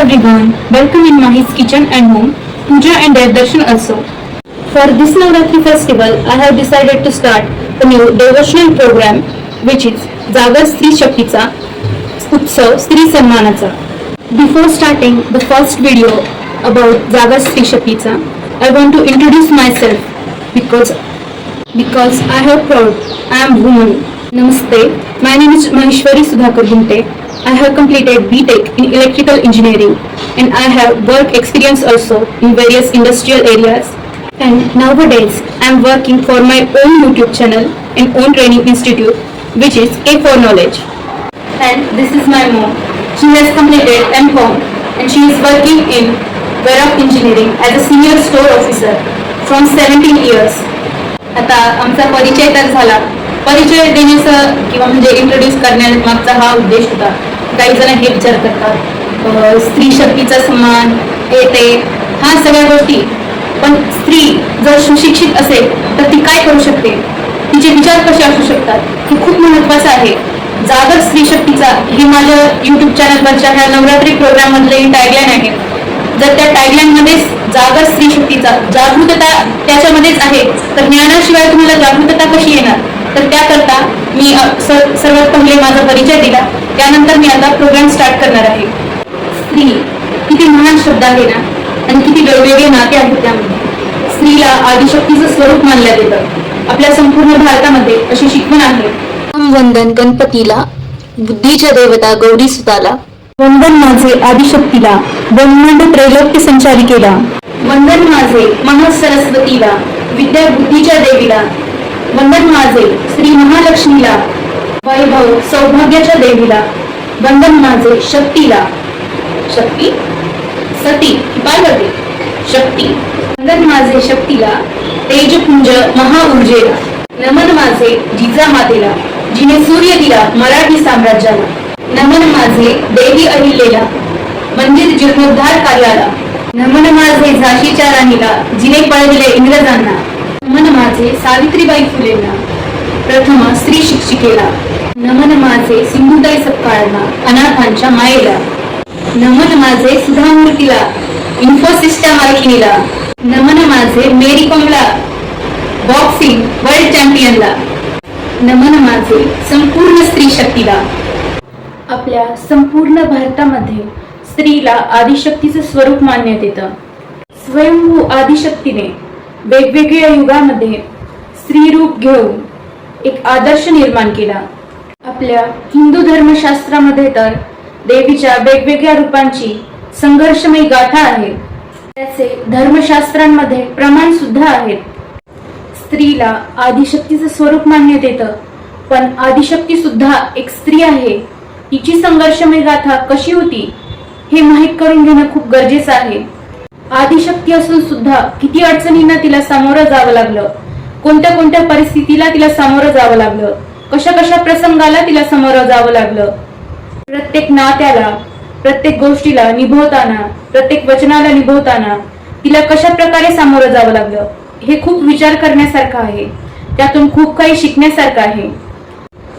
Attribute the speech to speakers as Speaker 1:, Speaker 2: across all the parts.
Speaker 1: everyone, welcome in Mahi's kitchen and home, Puja and their darshan also. For this Navratri festival, I have decided to start a new devotional program which is Jagar Stri Shakticha Utsav Stri Sannmanacha. Before starting the first video about Jagar Stri Shakticha, I want to introduce myself because because I have proud I am woman. Namaste. My name is Maheshwari Sudhakar Gunte. I have completed BTEC in electrical engineering and I have work experience also in various industrial areas. And nowadays I am working for my own YouTube channel and own training institute which is K4 Knowledge. And this is my mom. She has completed MCOM and she is working in Varrock Engineering as a senior store officer from 17 years. आता आमचा परिचय तर झाला परिचय देण्याचा किंवा म्हणजे introduce करण्यामागचा हा उद्देश होता काही जण हे विचार करतात. स्त्री शक्तीचा सन्मान येते हा सगळ्या गोष्टी. पण स्त्री जर सुशिक्षित असेल तर ती काय करू शकते? तिचे विचार कसे असू शकतात? हे खूप महत्वाचं आहे. जागर स्त्री शक्तीचा हे माझ्या युट्यूब चॅनलवरच्या ह्या नवरात्री प्रोग्राम मधले टॅगलाईन आहे. जर त्या टॅगलाईन मध्येच जागर स्त्री शक्तीचा जागृतता त्याच्यामध्येच आहे तर ज्ञानाशिवाय तुम्हाला जागृतता कशी येणार? तर त्याकरता मी सर्वात पहिले माझा परिचय दिला. त्यानंतर मी आता प्रोग्राम स्टार्ट करणार आहे. स्त्री किती महान शब्द आहे ना? आणि किती वेगवेगळे नाते आहेत त्यामध्ये. स्त्रीला आदिशक्तीचं स्वरूप मानलं येतं आपल्या संपूर्ण भारतामध्ये अशी शिकवण आहे. वंदन गणपतीला बुद्धीच्या देवता गौरी सुताला. वंदन माझे आदिशक्तीला ब्रह्मांड त्रैलोक्य संचारिकेला वंदन माझे महासरस्वतीला विद्या बुद्धीच्या देवीला. वंदन माझे श्री महालक्ष्मीला वैभव सौभाग्याच्या देवीला बंधन माझे शक्तीला. शक्ती? सती पार्वती. शक्ती. बंधन माझे शक्तीला तेजपुंज महाऊर्जेला. नमन माझे जिजामातेला जिने सूर्य दिला मराठी साम्राज्याला. नमन माझे देवी अहिल्येला मंदिर जीर्णोद्धार कार्याला. नमन माझे झाशीच्या राणीला जिने पळविले इंग्रजांना. नमन माझे सावित्रीबाई फुलेला प्रथम स्त्री शिक्षिकेला. नमन माझे सिंधुताई सपकाळांना अनाथांच्या मायेला. नमन माझे सुधामूर्तीला इन्फोसिसच्या मालकिनीला नमन माझे मेरी कॉमला बॉक्सिंग वर्ल्ड चॅम्पियनला. नमन माझे संपूर्ण स्त्री शक्तीला. आपल्या संपूर्ण भारतामध्ये स्त्रीला आदिशक्तीचं स्वरूप मानण्यात येतं. स्वयंभू आदिशक्तीने वेगवेगळ्या युगामध्ये स्त्री रूप घेऊन एक आदर्श निर्माण केला. आपल्या हिंदू धर्मशास्त्रामध्ये तर देवीच्या वेगवेगळ्या रूपांची संघर्षमयी गाथा आहे. त्याचे धर्मशास्त्रांमध्ये प्रमाण सुद्धा आहेत स्त्रीला आदिशक्तीचं स्वरूप मानण्यात येतं पण आदिशक्ती सुद्धा एक स्त्री आहे. तिची संघर्षमय गाथा कशी होती हे माहीत करून घेणं खूप गरजेचं आहे. आदिशक्ती असून सुद्धा किती अडचणींना तिला सामोरं जावं लागलं कोणत्या कोणत्या परिस्थितीला तिला सामोरं जावं लागलं कशा कशा प्रसंगाला तिला सामोरं जावं लागलं? प्रत्येक नात्याला प्रत्येक गोष्टीला निभवताना प्रत्येक वचनाला निभवताना तिला कशा प्रकारे सामोरं जावं लागलं? हे खूप विचार करण्यासारखं आहे. त्यातून खूप काही शिकण्यासारखं आहे.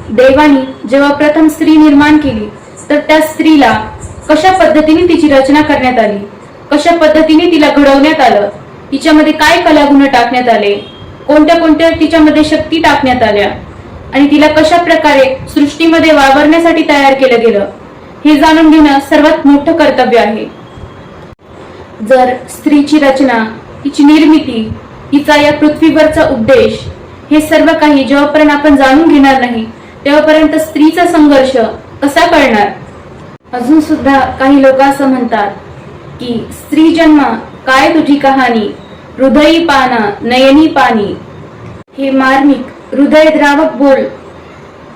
Speaker 1: देवानी जेव्हा प्रथम स्त्री निर्माण केली तर त्या स्त्रीला कशा पद्धतीने तिची रचना करण्यात आली? कशा पद्धतीने तिला घडवण्यात आलं? तिच्यामध्ये काय कलागुण टाकण्यात आले? कोणत्या कोणत्या तिच्यामध्ये शक्ती टाकण्यात आल्या? आणि तिला कशा प्रकारे सृष्टीमध्ये वावरण्यासाठी तयार केलं गेलं हे जाणून घेणं सर्वात मोठं कर्तव्य आहे. जर स्त्रीची रचना तिची निर्मिती तिचा या पृथ्वीवरचा उद्देश हे सर्व काही जेव्हापर्यंत आपण जाणून घेणार नाही तेव्हापर्यंत स्त्रीचा संघर्ष कसा कळणार अजून सुद्धा काही लोक असं म्हणतात की स्त्री जन्म काय तुझी कहाणी? हृदयी पाना नयनी पाणी हे मार्मिक हृदयद्रावक बोल.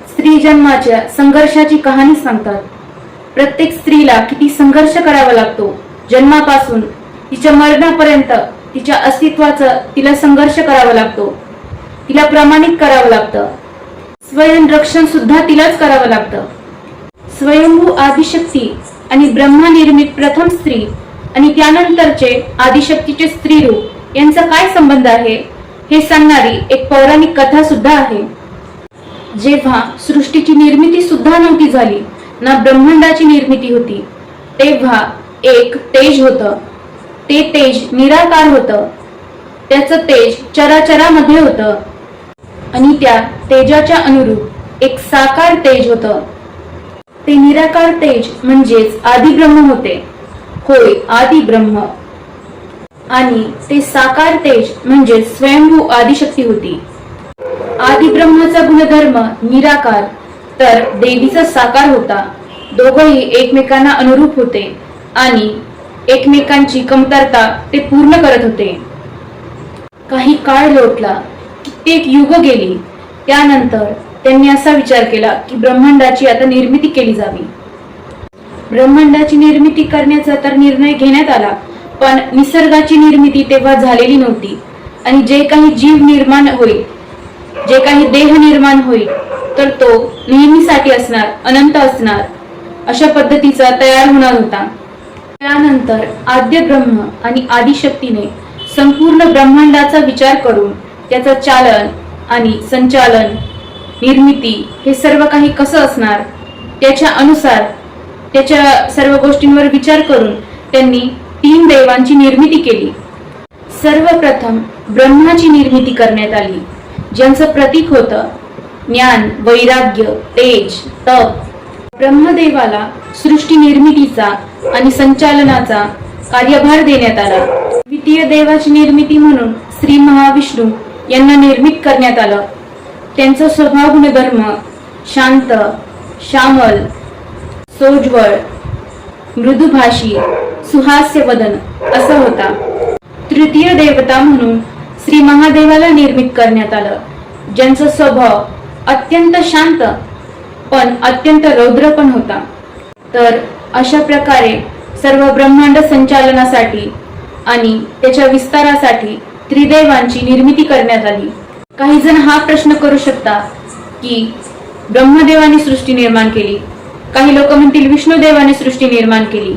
Speaker 1: स्त्री जन्माच्या संघर्षाची कहाणी सांगतात. प्रत्येक स्त्रीला किती संघर्ष करावा लागतो. जन्मापासून तिच्या मरणापर्यंत तिच्या अस्तित्वाचं तिला संघर्ष करावा लागतो. तिला प्रमाणित करावं लागतं. स्वयंरक्षण सुद्धा तिलाच करावं लागतं. स्वयंभू आदिशक्ती आणि ब्रह्मनिर्मित प्रथम स्त्री आणि त्यानंतरचे आदिशक्तीचे स्त्री रूप यांचा काय संबंध आहे? हे सांगणारी एक पौराणिक कथा सुद्धा आहे. जेव्हा सृष्टीची निर्मिती सुद्धा नव्हती झाली ना ब्रह्मांडाची निर्मिती होती तेव्हा एक तेज होतं. ते तेज निराकार होतं. त्याचं तेज चराचरामध्ये होतं. आणि त्या तेजाच्या अनुरूप एक साकार तेज होतं. ते निराकार तेज म्हणजेच आदिब्रह्म होते. होय आदि ब्रह्म आणि ते साकार तेज म्हणजे स्वयंभू आदिशक्ती होती. आदिब्रह्माचा गुणधर्म निराकार तर देवीचा साकार होता. दोघंही एकमेकांना अनुरूप होते आणि एकमेकांची कमतरता ते पूर्ण करत होते. काही काळ लोटला कित्येक युग गेली. त्यानंतर त्यांनी असा विचार केला की ब्रह्मांडाची आता निर्मिती केली जावी. ब्रह्मांडाची निर्मिती करण्याचा तर निर्णय घेण्यात आला पण निसर्गाची निर्मिती तेव्हा झालेली नव्हती. आणि जे काही जीव निर्माण होईल जे काही देह निर्माण होईल तर तो नेहमीसाठी असणार अनंत असणार अशा पद्धतीचा तयार होणार होता. त्यानंतर आद्य ब्रह्म आणि आदिशक्तीने संपूर्ण ब्रह्मांडाचा विचार करून त्याचं चालन आणि संचालन निर्मिती हे सर्व काही कसं असणार त्याच्या अनुसार त्याच्या सर्व गोष्टींवर विचार करून त्यांनी तीन देवांची निर्मिती केली. सर्वप्रथम ब्रह्माची निर्मिती करण्यात आली ज्यांचं प्रतीक होतं ज्ञान वैराग्य तेज तप. ब्रह्मदेवाला सृष्टी निर्मितीचा आणि संचालनाचा कार्यभार देण्यात आला. द्वितीय देवाची निर्मिती म्हणून श्री महाविष्णू यांना निर्मित करण्यात आलं. त्यांचा स्वभाव गुणधर्म शांत श्यामल सोज्वळ मृदुभाषी सुहास्यवदन. असा होता. तृतीय देवता म्हणून श्री महादेवाला निर्मित करण्यात आलं. ज्यांचा स्वभाव अत्यंत शांत पण अत्यंत रौद्र पण होता. तर अशा प्रकारे सर्व ब्रह्मांड संचालनासाठी आणि त्याच्या विस्तारासाठी त्रिदेवांची निर्मिती करण्यात आली. काही जण हा प्रश्न करू शकता की ब्रह्मदेवाने सृष्टी निर्माण केली. काही लोक म्हणतील विष्णुदेवाने सृष्टी निर्माण केली.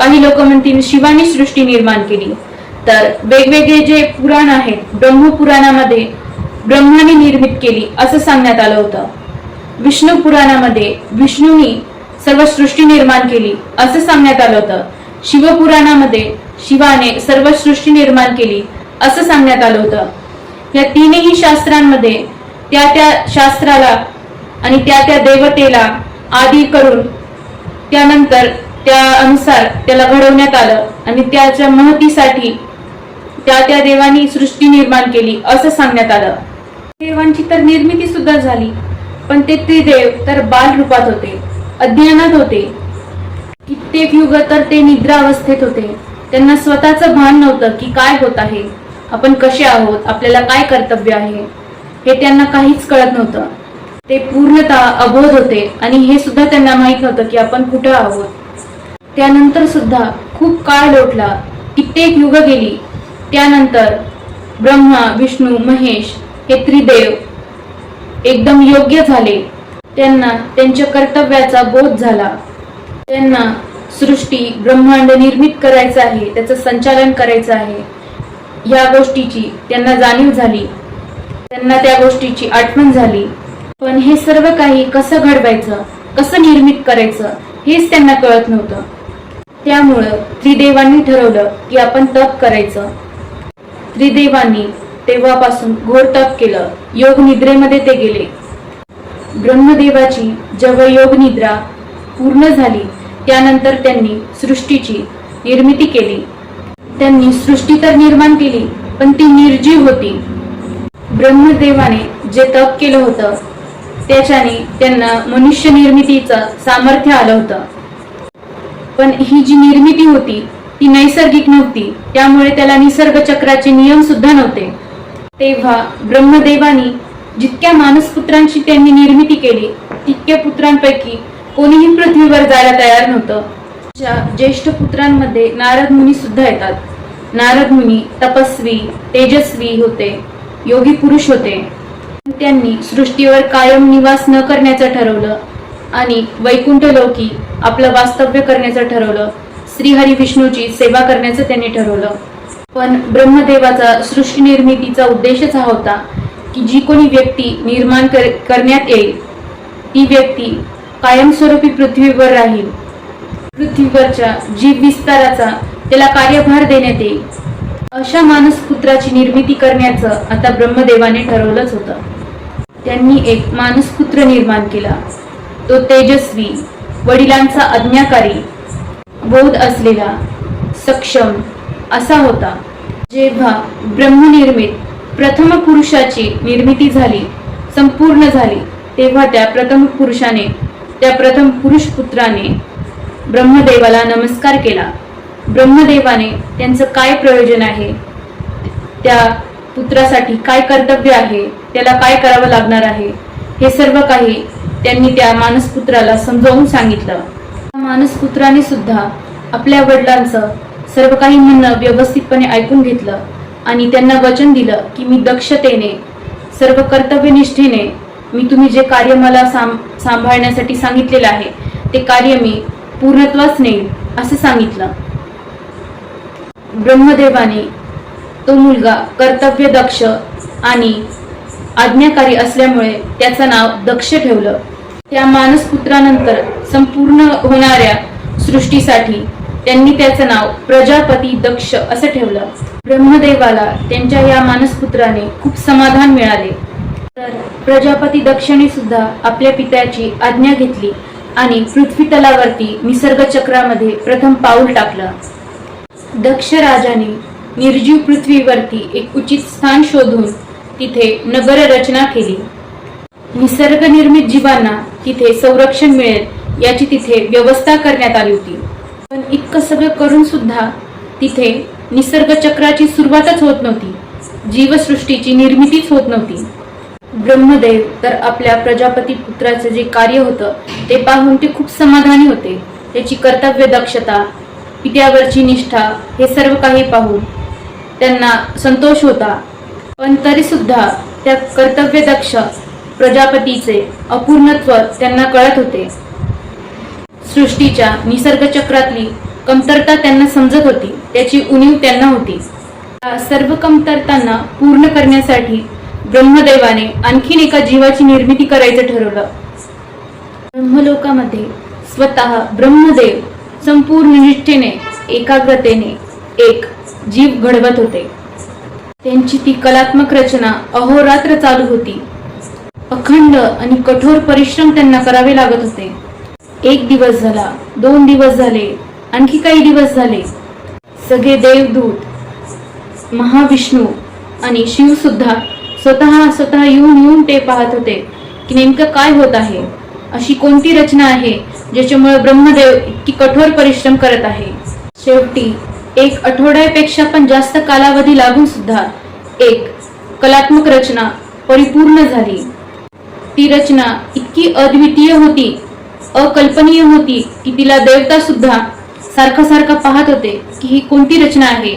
Speaker 1: काही लोक म्हणतील शिवाने सृष्टी निर्माण केली. तर वेगवेगळे जे पुराण आहेत ब्रह्मपुराणामध्ये ब्रह्माने निर्मित केली असं सांगण्यात आलं होतं. विष्णू पुराणामध्ये विष्णूनी सर्व सृष्टी निर्माण केली असं सांगण्यात आलं होतं. शिवपुराणामध्ये शिवाने सर्व सृष्टी निर्माण केली असं सांगण्यात आलं होतं. या तीनही शास्त्रांमध्ये त्या त्या शास्त्राला आणि त्या त्या देवतेला आदी करून त्यानंतर त्या अनुसार त्याला घडवण्यात आलं आणि त्याच्या महतीसाठी त्या त्या देवानी सृष्टी निर्माण केली असं सांगण्यात आलं. देवांची तर निर्मिती सुद्धा झाली पण ते त्रिदेव तर बाल रूपात होते अज्ञानात होते. कित्येक युग तर ते निद्रा अवस्थेत होते. त्यांना स्वतःचं भान नव्हतं की काय होत आहे. आपण कसे आहोत? आपल्याला काय कर्तव्य आहे? हे त्यांना काहीच कळत नव्हतं. ते पूर्णतः अबोध होते आणि हे सुद्धा त्यांना माहीत नव्हतं की आपण कुठं आहोत. त्यानंतर सुद्धा खूप काळ लोटला. कित्येक युग गेली. त्यानंतर ब्रह्मा विष्णू महेश हे त्रिदेव एकदम योग्य झाले. त्यांना त्यांच्या कर्तव्याचा बोध झाला. त्यांना सृष्टी ब्रह्मांड निर्मित करायचं आहे त्याचं संचालन करायचं आहे. या गोष्टीची त्यांना जाणीव झाली. त्यांना त्या गोष्टीची आठवण झाली. पण हे सर्व काही कसं घडवायचं कसं निर्मित करायचं हेच त्यांना कळत नव्हतं. त्यामुळं त्रिदेवांनी ठरवलं की आपण तप करायचं. त्रिदेवांनी तेव्हापासून घोर तप केलं. योग निद्रेमध्ये ते गेले. ब्रह्मदेवाची जेव्हा योग निद्रा पूर्ण झाली त्यानंतर त्यांनी सृष्टीची निर्मिती केली. त्यांनी सृष्टी तर निर्माण केली पण ती निर्जीव होती. ब्रह्मदेवाने जे तप केलं होतं त्याच्याने त्यांना मनुष्य निर्मितीचं सामर्थ्य आलं होतं. पण ही जी निर्मिती होती ती नैसर्गिक नव्हती. त्यामुळे त्याला निसर्ग चक्राचे नियम सुद्धा नव्हते. तेव्हा ब्रह्मदेवानी जितक्या मानसपुत्रांची त्यांनी निर्मिती केली तितक्या पुत्रांपैकी कोणीही पृथ्वीवर जायला तयार नव्हतं. ज्या ज्येष्ठ पुत्रांमध्ये नारद मुनी सुद्धा येतात. नारद मुनी तपस्वी तेजस्वी होते योगी पुरुष होते. त्यांनी सृष्टीवर कायम निवास न करण्याचं ठरवलं आणि वैकुंठ लोकी आपलं वास्तव्य करण्याचं ठरवलं. श्रीहरी विष्णूची सेवा करण्याचं त्यांनी ठरवलं. पण ब्रह्मदेवाचा सृष्टी निर्मितीचा उद्देशच हा होता की जी कोणी व्यक्ती निर्माण कर- करण्यात येईल ती व्यक्ती कायमस्वरूपी पृथ्वीवर राहील. पृथ्वीवरच्या जीव विस्ताराचा त्याला कार्यभार देण्यात येईल. अशा मानसपुत्राची निर्मिती करण्याचं आता ब्रह्मदेवाने ठरवलंच होतं. त्यांनी एक मानसपुत्र निर्माण केला. तो तेजस्वी वडिलांचा आज्ञाकारी बोध असलेला सक्षम असा होता. जेव्हा ब्रह्मनिर्मित प्रथम पुरुषाची निर्मिती झाली संपूर्ण झाली तेव्हा त्या प्रथम पुरुषाने त्या प्रथम पुरुष पुत्राने ब्रह्मदेवाला नमस्कार केला. ब्रह्मदेवाने त्यांचं काय प्रयोजन आहे? त्या पुत्रासाठी काय कर्तव्य आहे? त्याला काय करावं लागणार आहे? हे सर्व काही त्यांनी त्या मानसपुत्राला समजावून सांगितलं. त्या मानसपुत्राने सुद्धा आपल्या वडिलांचं सर्व काही म्हणणं व्यवस्थितपणे ऐकून घेतलं आणि त्यांना वचन दिलं की मी दक्षतेने सर्व कर्तव्यनिष्ठेने मी तुम्ही जे कार्य मला साम सांभाळण्यासाठी सांगितलेलं आहे ते कार्य मी पूर्णत्वास नेईल असं सांगितलं. ब्रह्मदेवाने तो मुलगा कर्तव्य दक्ष आणि आज्ञाकारी असल्यामुळे त्याचं नाव दक्ष ठेवलं. त्या मानसपुत्रानंतर संपूर्ण होणाऱ्या सृष्टीसाठी त्यांनी त्याचं नाव प्रजापती दक्ष असं ठेवलं. ब्रह्मदेवाला त्यांच्या या मानसपुत्राने खूप समाधान मिळाले. तर प्रजापती दक्षने सुद्धा आपल्या पित्याची आज्ञा घेतली आणि पृथ्वी तलावरती निसर्ग चक्रामध्ये प्रथम पाऊल टाकलं. दक्ष राजाने निर्जीव पृथ्वीवरती एक उचित स्थान शोधून तिथे नगररचना केली. निसर्गनिर्मित जीवांना तिथे संरक्षण मिळेल याची तिथे व्यवस्था करण्यात आली होती. पण इतकं सगळं करून सुद्धा तिथे निसर्गचक्राची सुरुवातच होत नव्हती. जीवसृष्टीची निर्मितीच होत नव्हती. ब्रह्मदेव तर आपल्या प्रजापती पुत्राचं जे कार्य होतं ते पाहून ते खूप समाधानी होते. त्याची कर्तव्य दक्षता पित्यावरची निष्ठा हे सर्व काही पाहून त्यांना संतोष होता. पण तरी सुद्धा त्या कर्तव्य दक्ष प्रजापतीचे अपूर्णत्व त्यांना कळत होते. सृष्टीच्या निसर्ग चक्रातली कमतरता त्यांना समजत होती त्याची उणीव त्यांना होती. सर्व कमतरतांना पूर्ण करण्यासाठी ब्रह्मदेवाने आणखीन एका जीवाची निर्मिती करायचं ठरवलं. ब्रह्मलोकामध्ये स्वतः ब्रह्मदेव संपूर्ण निष्ठेने एकाग्रतेने एक जीव घडवत होते. त्यांची ती कलात्मक रचना अहोरात्र चालू होती. अखंड आणि कठोर परिश्रम त्यांना करावे लागत होते. एक दिवस झाला दोन दिवस झाले आणखी काही दिवस झाले. सगळे देवदूत महाविष्णू आणि शिव सुद्धा स्वतः स्वतः येऊन येऊन ते पाहत होते की नेमकं काय होत आहे. अशी कोणती रचना आहे ज्याच्यामुळे ब्रह्मदेव इतकी कठोर परिश्रम करत आहे? शेवटी एक आठवड्यापेक्षा पण जास्त कालावधी लागून सुद्धा एक कलात्मक रचना परिपूर्ण झाली. ती रचना इतकी अद्वितीय होती अकल्पनीय होती की तिला देवता सुद्धा सारखा सारखा पाहत होते की ही कोणती रचना आहे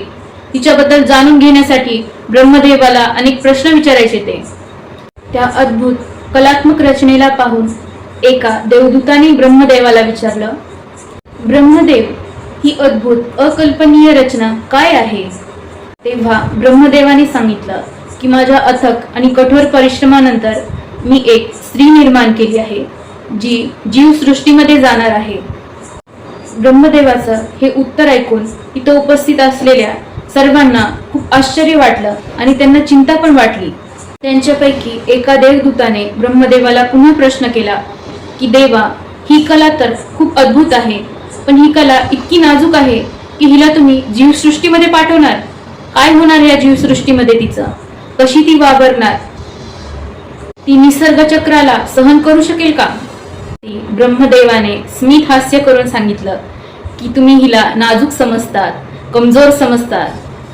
Speaker 1: तिच्याबद्दल जाणून घेण्यासाठी ब्रह्मदेवाला अनेक प्रश्न विचारायचे ते. त्या अद्भुत कलात्मक रचनेला पाहून एका देवदूताने ब्रह्मदेवाला विचारलं ब्रह्मदेव ही अद्भुत अकल्पनीय रचना काय आहे? तेव्हा ब्रह्मदेवाने सांगितलं की माझ्या अथक आणि कठोर परिश्रमानंतर मी एक स्त्री निर्माण केली आहे जी जीवसृष्टीमध्ये जाणार आहे. ब्रह्मदेवाचं हे उत्तर ऐकून इथं उपस्थित असलेल्या सर्वांना खूप आश्चर्य वाटलं आणि त्यांना चिंता पण वाटली. त्यांच्यापैकी एका देवदूताने ब्रह्मदेवाला पुन्हा प्रश्न केला की देवा ही कला तर खूप अद्भुत आहे. पण ही कला इतकी नाजूक आहे की हिला तुम्ही जीवसृष्टीमध्ये पाठवणार. काय होणार या जीवसृष्टीमध्ये तिचं? कशी ती वावरणार? ती निसर्ग चक्राला सहन करू शकेल का? ती ब्रह्मदेवाने स्मित हास्य करून सांगितलं की तुम्ही हिला नाजूक समजतात कमजोर समजतात.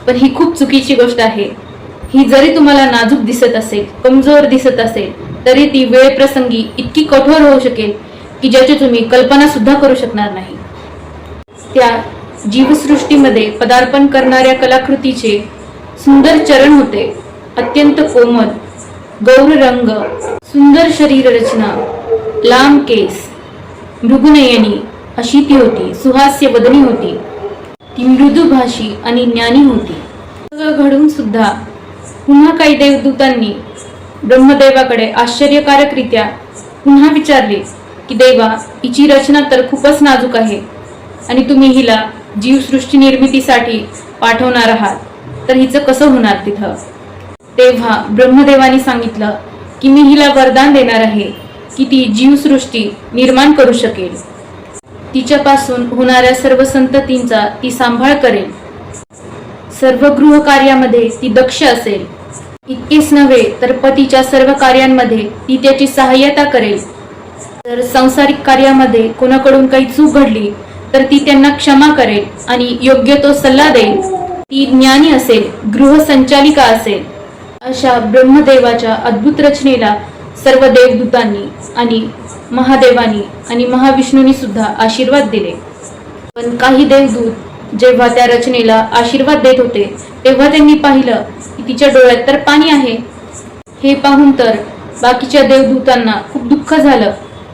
Speaker 1: पण ही खूप चुकीची गोष्ट आहे. ही जरी तुम्हाला नाजूक दिसत असेल कमजोर दिसत असेल तरी ती वेळ प्रसंगी इतकी कठोर होऊ शकेल की ज्याची तुम्ही कल्पना सुद्धा करू शकणार नाही. त्या जीवसृष्टीमध्ये पदार्पण करणाऱ्या कलाकृतीचे सुंदर चरण होते. अत्यंत कोमल गौर रंग सुंदर शरीर रचना लांब केस मृगुनयनी अशी ती होती. सुहास्य वदनी होती. ती मृदुभाषी आणि ज्ञानी होती. घडून सुद्धा पुन्हा काही देवदूतांनी ब्रह्मदेवाकडे आश्चर्यकारकरित्या पुन्हा विचारले की देवा हिची रचना तर खूपच नाजूक आहे. आणि तुम्ही हिला जीवसृष्टी निर्मितीसाठी पाठवणार आहात. तर हिचं कसं होणार तिथं? तेव्हा ब्रह्मदेवाने सांगितलं की मी हिला वरदान देणार आहे की ती जीवसृष्टी निर्माण करू शकेल. तिच्यापासून होणाऱ्या सर्व संततींचा ती सांभाळ करेल. सर्व गृह कार्यामध्ये ती दक्ष असेल. इतकेच नव्हे तर पतीच्या सर्व कार्यांमध्ये ती त्याची सहाय्यता करेल. तर सांसारिक कार्यामध्ये कोणाकडून काही चूक घडली तर ती त्यांना क्षमा करेल आणि योग्य तो सल्ला देईल. ती ज्ञानी असेल गृहसंचालिका असेल. अशा ब्रह्मदेवाच्या अद्भुत रचनेला सर्व देवदूतांनी आणि महादेवानी आणि महाविष्णूंनी सुद्धा आशीर्वाद दिले. पण काही देवदूत जेव्हा त्या रचनेला आशीर्वाद देत होते तेव्हा त्यांनी पाहिलं की तिच्या डोळ्यात तर पाणी आहे. हे पाहून तर बाकीच्या देवदूतांना खूप दुःख झालं.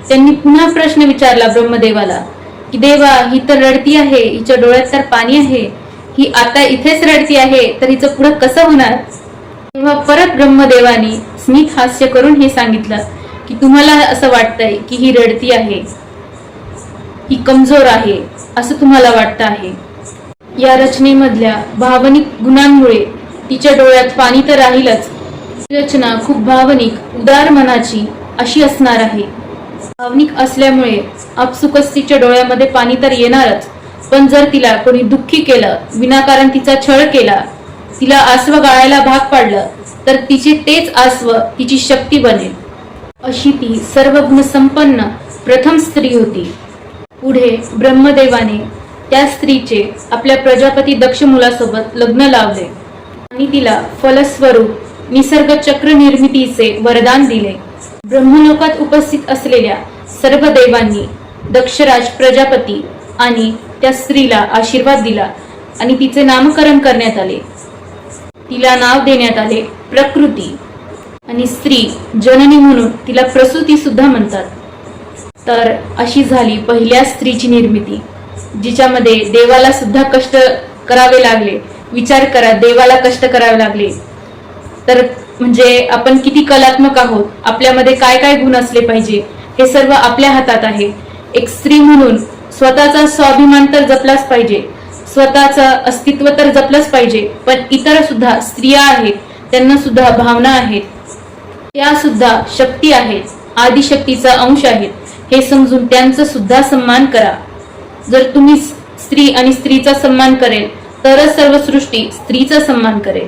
Speaker 1: त्यांनी पुन्हा प्रश्न विचारला ब्रह्मदेवाला की देवा ही तर रडती आहे हिच्या डोळ्यात तर पाणी आहे ही आता इथेच रडती आहे तर हिचं पुढं कसं होणार? तेव्हा परत ब्रह्मदेवाने स्मित हास्य करून हे सांगितलं की तुम्हाला असं वाटतंय की ही रडती आहे ही कमजोर आहे असं तुम्हाला वाटतं आहे. या रचनेमधल्या भावनिक गुणांमुळे तिच्या डोळ्यात पाणी तर राहीलच रचना खूप भावनिक उदार मनाची अशी असणार आहे. भावनिक असल्यामुळे अपसुकस्तीच्या डोळ्यामध्ये पाणी तर येणारच पण जर तिला कोणी दुःखी केलं विनाकारण तिचा छळ केला तिला आसव गाळायला भाग पाडलं तर तिचे तेच आसव तिची शक्ती बनेल. अशी ती सर्व गुणसंपन्न प्रथम स्त्री होती. पुढे ब्रह्मदेवाने त्या स्त्रीचे आपल्या प्रजापती दक्ष मुलासोबत लग्न लावले आणि तिला फलस्वरूप निसर्ग चक्र निर्मितीचे वरदान दिले. ब्रह्मलोकात उपस्थित असलेल्या सर्व देवांनी दक्षराज प्रजापती आणि त्या स्त्रीला आशीर्वाद दिला आणि तिचे नामकरण करण्यात आले. तिला नाव देण्यात आले प्रकृती. आणि स्त्री जननी म्हणून तिला प्रसूती सुद्धा म्हणतात. तर अशी झाली पहिल्या स्त्रीची निर्मिती जिच्यामध्ये देवाला सुद्धा कष्ट करावे लागले. विचार करा देवाला कष्ट करावे लागले. तर म्हणजे आपण किती कलात्मक आहोत आपल्यामध्ये काय काय गुण असले पाहिजे हे सर्व आपल्या हातात आहे. एक स्त्री म्हणून स्वतःचा स्वाभिमान तर जपलाच पाहिजे स्वतःचं अस्तित्व तर जपलंच पाहिजे पण इतर सुद्धा स्त्रिया आहेत त्यांना सुद्धा भावना आहेत. त्या सुद्धा शक्ती आहेत आदिशक्तीचा अंश आहेत हे समजून त्यांचा सुद्धा सन्मान करा. जर तुम्ही स्त्री आणि स्त्रीचा सन्मान करेल तरच सर्व सृष्टी स्त्रीचा सन्मान करेल.